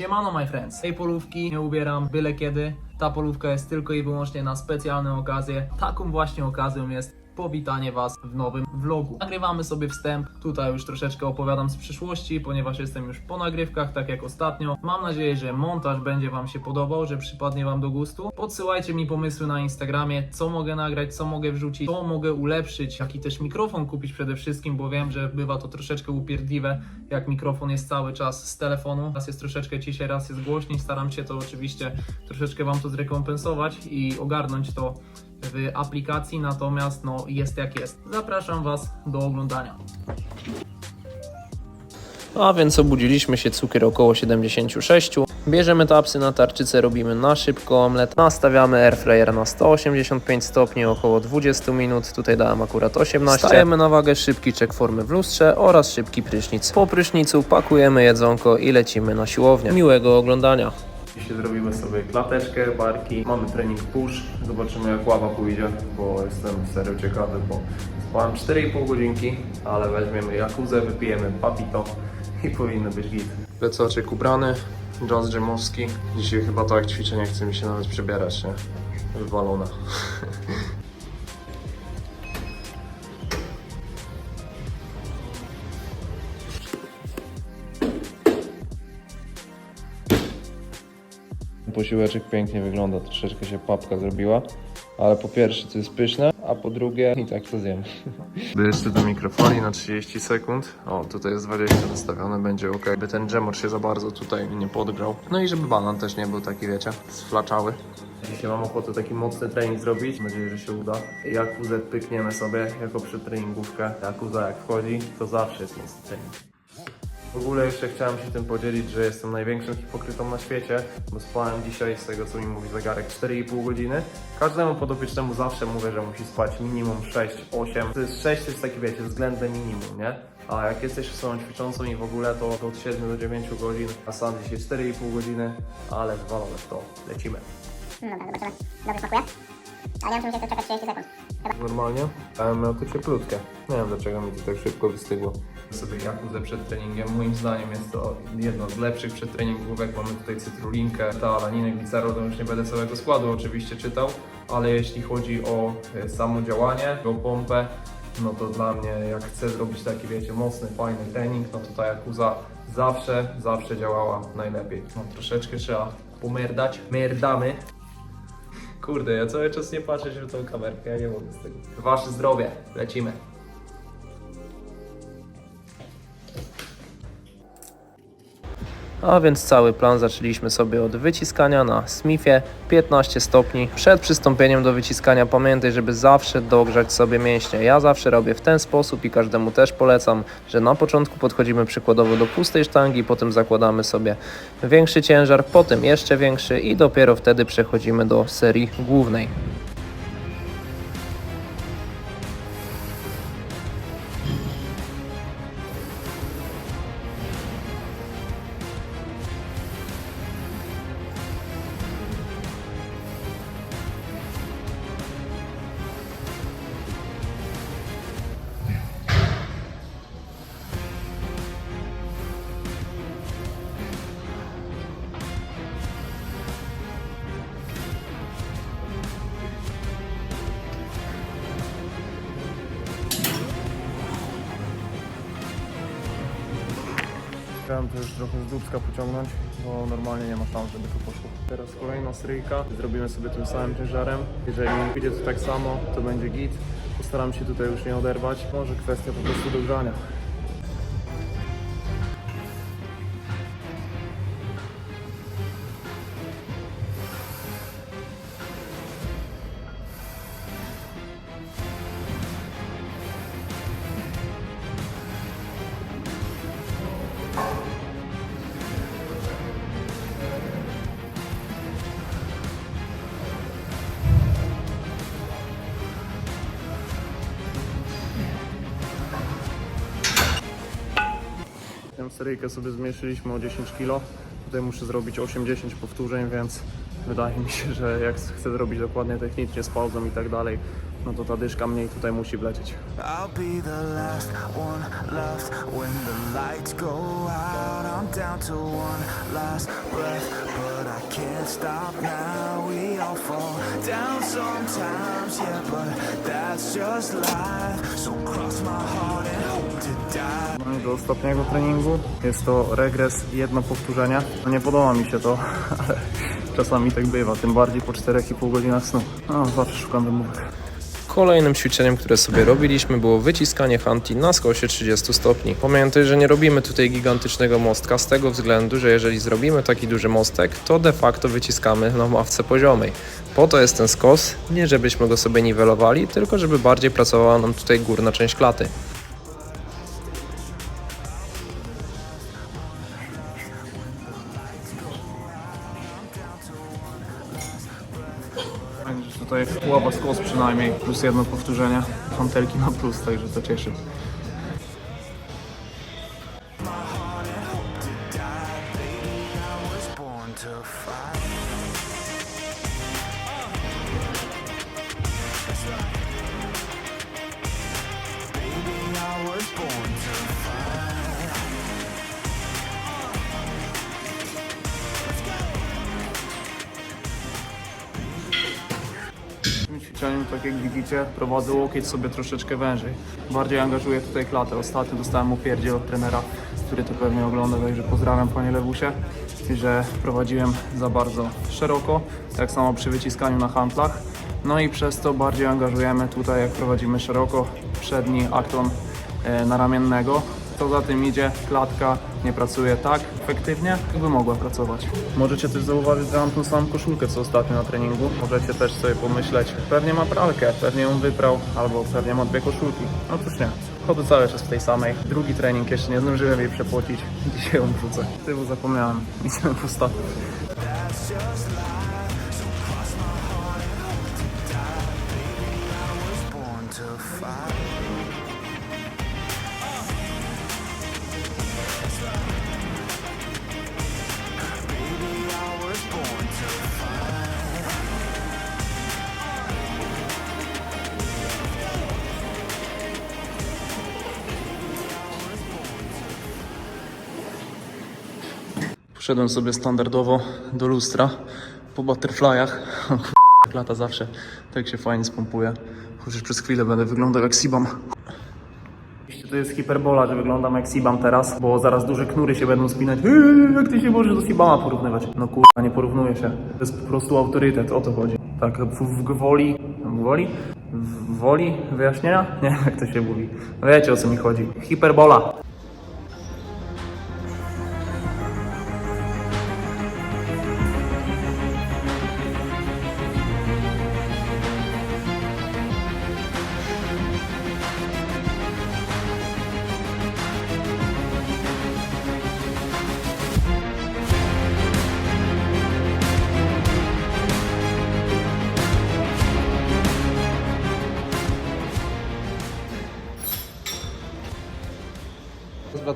Siemano my friends. Tej polówki nie ubieram byle kiedy. Ta polówka jest tylko i wyłącznie na specjalne okazje. Taką właśnie okazją jest powitanie Was w nowym vlogu. Nagrywamy sobie wstęp. Tutaj już troszeczkę opowiadam z przyszłości, ponieważ jestem już po nagrywkach, tak jak ostatnio. Mam nadzieję, że montaż będzie Wam się podobał, że przypadnie Wam do gustu. Podsyłajcie mi pomysły na Instagramie, co mogę nagrać, co mogę wrzucić, co mogę ulepszyć, jaki też mikrofon kupić przede wszystkim, bo wiem, że bywa to troszeczkę upierdliwe, jak mikrofon jest cały czas z telefonu. Raz jest troszeczkę ciszej, raz jest głośniej. Staram się to oczywiście troszeczkę Wam to zrekompensować i ogarnąć to w aplikacji, natomiast no jest jak jest. Zapraszam Was do oglądania. A więc obudziliśmy się, cukier około 76. Bierzemy tapsy na tarczycę, robimy na szybko omlet. Nastawiamy airfryer na 185 stopni, około 20 minut. Tutaj dałem akurat 18. Stajemy na wagę, szybki czek formy w lustrze oraz szybki prysznic. Po prysznicu pakujemy jedzonko i lecimy na siłownię. Miłego oglądania. Dzisiaj zrobimy sobie klateczkę, barki. Mamy trening push. Zobaczymy jak ława pójdzie, bo jestem serio ciekawy, bo spałem 4,5 godzinki, ale weźmiemy jakuzę, wypijemy papito i powinno być git. Plecoczek ubrany, Jones Dżemowski. Dzisiaj chyba to jak ćwiczę, nie chce mi się nawet przebierać, nie? Wywalona. Posiłeczek pięknie wygląda, troszeczkę się papka zrobiła, ale po pierwsze to jest pyszne, a po drugie i tak to zjem. Jeszcze do mikrofali na 30 sekund. O, tutaj jest 20 nastawione, będzie ok. By ten dżemor się za bardzo tutaj nie podgrzał. No i żeby banan też nie był taki, wiecie, sflaczały. Dzisiaj mam ochotę taki mocny trening zrobić. Mam nadzieję, że się uda. Jakuzę pykniemy sobie jako przedtreningówkę. Jakuza jak wchodzi, to zawsze jest mocny trening. W ogóle jeszcze chciałem się tym podzielić, że jestem największym hipokrytą na świecie, bo spałem dzisiaj z tego co mi mówi zegarek 4,5 godziny. Każdemu podopiecznemu zawsze mówię, że musi spać minimum 6-8. To jest 6 to jest takie wiecie, względne minimum, nie? A jak jesteś osobą ćwiczącą i w ogóle to od 7 do 9 godzin, a sam dzisiaj 4,5 godziny, ale wywalone w to, lecimy. No dobra, zobaczymy. Dobrze smakuje? Ale ja muszę musieć czekać 30 sekund. Chyba. Normalnie, ale miał to cieplutkie. Nie wiem dlaczego mi to tak szybko wystygło. Sobie jakuzę przed treningiem. Moim zdaniem jest to jedno z lepszych przedtreningówek. Mamy tutaj cytrulinkę, talaninę, glicerol, to już nie będę całego składu oczywiście czytał, ale jeśli chodzi o e, samo działanie, o pompę, no to dla mnie jak chcę zrobić taki wiecie mocny, fajny trening, no to ta jakuza zawsze, zawsze działała najlepiej. No troszeczkę trzeba pomerdać. Merdamy. Kurde, ja cały czas nie patrzę się w tą kamerkę, ja nie mogę z tego. Wasze zdrowie, lecimy. A więc cały plan zaczęliśmy sobie od wyciskania na Smithie 15 stopni. Przed przystąpieniem do wyciskania pamiętaj, żeby zawsze dogrzać sobie mięśnie. Ja zawsze robię w ten sposób i każdemu też polecam, że na początku podchodzimy przykładowo do pustej sztangi, potem zakładamy sobie większy ciężar, potem jeszcze większy i dopiero wtedy przechodzimy do serii głównej. Chciałem to już trochę z dubska pociągnąć, bo normalnie nie ma szans, żeby to poszło. Teraz kolejna stryjka. Zrobimy sobie tym samym ciężarem. Jeżeli wyjdzie to tak samo, to będzie git. Postaram się tutaj już nie oderwać. Może kwestia po prostu dogrzania. Tę seryjkę sobie zmniejszyliśmy o 10 kg. Tutaj muszę zrobić 80 powtórzeń, więc wydaje mi się, że jak chcę zrobić dokładnie technicznie z pauzą i tak dalej, no to ta dyszka mniej tutaj musi wlecieć. I'll be the last one left when the lights go out. I'm down to one last breath, but I can't stop now. We all fall down sometimes, yeah, but that's just life. So cross my heart and do ostatniego treningu jest to regres jedno powtórzenie. No nie podoba mi się to, ale czasami tak bywa, tym bardziej po 4,5 godzinach snu. No, zawsze szukam wymówek. Kolejnym ćwiczeniem, które sobie robiliśmy było wyciskanie hanti na skosie 30 stopni. Pamiętaj, że nie robimy tutaj gigantycznego mostka z tego względu, że jeżeli zrobimy taki duży mostek, to de facto wyciskamy na ławce poziomej. Po to jest ten skos, nie żebyśmy go sobie niwelowali, tylko żeby bardziej pracowała nam tutaj górna część klaty. Skos przynajmniej, plus jedno powtórzenie. Hantelki na plus, także to cieszy. Tak jak widzicie, prowadzę łokieć sobie troszeczkę wężej. Bardziej angażuję tutaj klatę. Ostatnio dostałem upierdziel od trenera, który to pewnie ogląda, także pozdrawiam panie Lewusie, że prowadziłem za bardzo szeroko, tak samo przy wyciskaniu na handlach. No i przez to bardziej angażujemy tutaj, jak prowadzimy szeroko, przedni akton e, naramiennego. Co za tym idzie, klatka nie pracuje tak efektywnie, jakby mogła pracować. Możecie też zauważyć, że mam tą samą koszulkę co ostatnio na treningu. Możecie też sobie pomyśleć, pewnie ma pralkę, pewnie ją wyprał, albo pewnie ma dwie koszulki. No cóż nie. Chodzę cały czas w tej samej. Drugi trening jeszcze nie zdążyłem jej przepłocić. Dzisiaj ją wrzucę. Tyłu zapomniałem. Born to fight. Poszedłem sobie standardowo do lustra po butterflyach. O Lata zawsze tak się fajnie spompuje. Chociaż przez chwilę będę wyglądał jak Sibam. To jest hiperbola, że wyglądam jak Sibam teraz, bo zaraz duże knury się będą spinać. Eee, jak ty się możesz do Sibama porównywać? No kurwa, nie porównuje się. To jest po prostu autorytet, o to chodzi. Tak, w, gwoli, w gwoli? W woli wyjaśnienia? Nie, jak to się mówi. Wiecie o co mi chodzi. Hiperbola.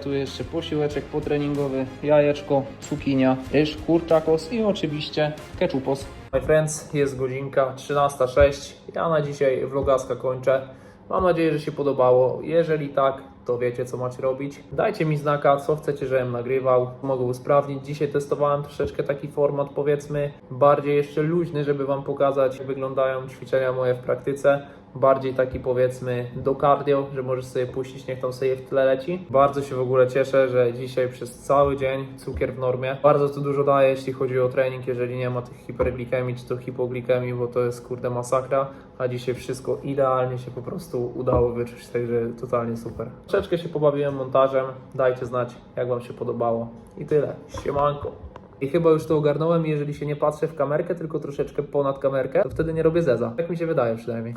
Zlatuje jeszcze posiłeczek potreningowy, jajeczko, cukinia, ryż, kurczakos i oczywiście keczupos. My friends, jest godzinka 13.06. Ja na dzisiaj vlogaska kończę. Mam nadzieję, że się podobało. Jeżeli tak, to wiecie co macie robić. Dajcie mi znaka, co chcecie, żebym nagrywał. Mogę usprawnić. Dzisiaj testowałem troszeczkę taki format, powiedzmy, bardziej jeszcze luźny, żeby Wam pokazać, jak wyglądają ćwiczenia moje w praktyce bardziej taki powiedzmy do cardio, że możesz sobie puścić, niech tam sobie w tle leci. Bardzo się w ogóle cieszę, że dzisiaj przez cały dzień cukier w normie. Bardzo to dużo daje, jeśli chodzi o trening, jeżeli nie ma tych hiperglikemii czy to hipoglikemii, bo to jest kurde masakra, a dzisiaj wszystko idealnie się po prostu udało wyczuć, także totalnie super. Troszeczkę się pobawiłem montażem, dajcie znać jak Wam się podobało i tyle. Siemanko! I chyba już to ogarnąłem, jeżeli się nie patrzę w kamerkę, tylko troszeczkę ponad kamerkę, to wtedy nie robię zeza. Tak mi się wydaje przynajmniej.